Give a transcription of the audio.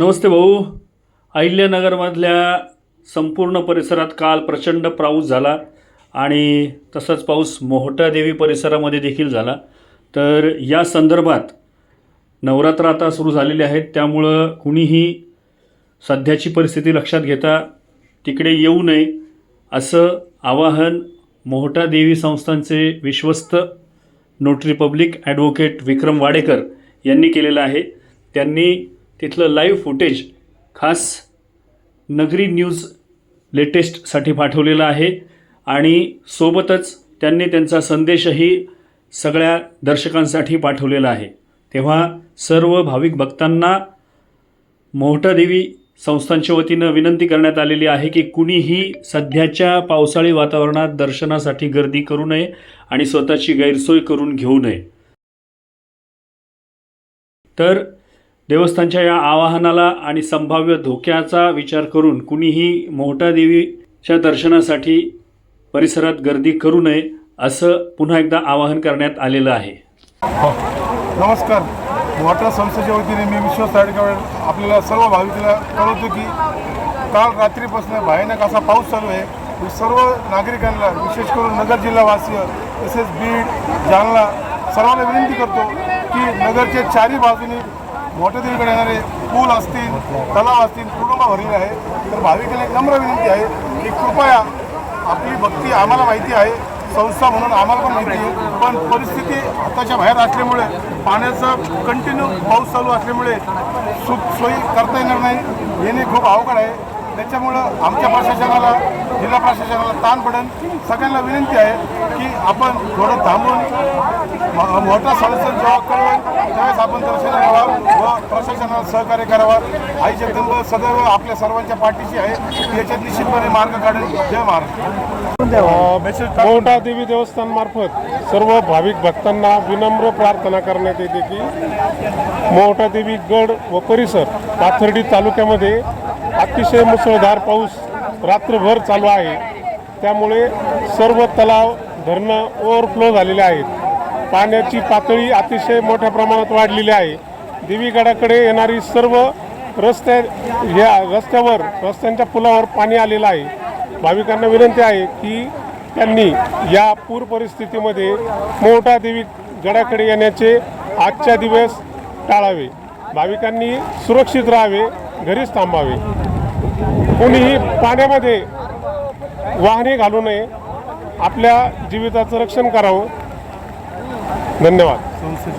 नमस्ते भाऊ. अहिल्यानगरमधल्या संपूर्ण परिसरात काल प्रचंड पाऊस झाला आणि तसाच पाऊस मोहटादेवी परिसरामध्ये देखील झाला. तर या संदर्भात नवरात्र आता सुरू झालेले आहेत. त्यामुळं कुणीही सध्याची परिस्थिती लक्षात घेता तिकडे येऊ नये असं आवाहन मोहटादेवी संस्थांचे विश्वस्त notary public advocate Vikram Wadekar यांनी केलेलं आहे. त्यांनी तिथलं लाईव्ह फुटेज खास नगरी न्यूज लेटेस्टसाठी पाठवलेलं आहे. आणि सोबतच त्यांनी त्यांचा संदेशही सगळ्या दर्शकांसाठी पाठवलेला आहे. तेव्हा सर्व भाविक भक्तांना मोहटादेवी संस्थांच्या वतीनं विनंती करण्यात आलेली आहे की कुणीही सध्याच्या पावसाळी वातावरणात दर्शनासाठी गर्दी करू नये आणि स्वतःची गैरसोय करून घेऊ नये. तर देवस्थानच्या या आवाहनाला आणि संभाव्य धोक्याचा विचार करून कुणीही मोहटादेवीच्या दर्शनासाठी परिसरात गर्दी करू नये असं पुन्हा एकदा आवाहन करण्यात आलेलं आहे. हो. नमस्कार. वॉटर संस्थेच्या वतीने मी विश्वास ताडगाव आपल्याला सर्व भाविकांना कळवतो की काल रात्रीपासून भयानक असा पाऊस चालू आहे. मी सर्व नागरिकांना विशेष करून नगर जिल्हावासीय तसेच बीड जालना सर्वांना विनंती करतो की नगरच्या चारही बाजूनी मोठ्या देवीकडे येणारे पूल असतील तलाव असतील पूर्ण भरलेले आहे. तर भाविकांना एक नम्र विनंती आहे की कृपया आपली भक्ती आम्हाला माहिती आहे संस्था म्हणून आम्हाला पण माहिती आहे. पण परिस्थिती हाताच्या बाहेर असल्यामुळे पाण्याचा कंटिन्यू पाऊस चालू असल्यामुळे सुख सोयी करता येणार नाही. येणे खूप अवघड आहे. त्याच्यामुळं आमच्या प्रशासनाला जिल्हा प्रशासनाला ताण पडेल. सगळ्यांना विनंती आहे की आपण थोडं थांबून मोठा सदस्य जेव्हा कळवेल त्यावेळेस आपण दर्शन घ्यावं प्रशासनाला सहकार्य करावं. आई जगदंब सदैव आपल्या सर्वांच्या पाठीशी आहे. याच्यात निश्चितपणे मार्ग काढेल जय महाराष्ट्र. मोहटा देवी देवस्थान मार्फत सर्व भाविक भक्तांना विनम्र प्रार्थना करण्यात येते की मोहटा देवी गड व परिसर पाथर्डी तालुक्यामध्ये अतिशय मुसळधार पाऊस रात्रभर चालू आहे. त्यामुळे सर्व तलाव धरणं ओव्हरफ्लो झालेले आहेत. पाण्याची पातळी अतिशय मोठ्या प्रमाणात वाढलेली आहे. देवीगडाकडे येणारी सर्व रस्त्या ह्या रस्त्यावर रस्त्यांच्या पुलावर पाणी आलेलं आहे. भाविकांना विनंती आहे की त्यांनी या पूर परिस्थितीमध्ये मोठा देवी गडाकडे येण्याचे आजच्या दिवस टाळावे. भाविकांनी सुरक्षित राहावे घरीच थांबावे. कोणीही पाण्यामध्ये वाहने घालू नये. आपल्या जीविताचं रक्षण करावं. धन्यवाद.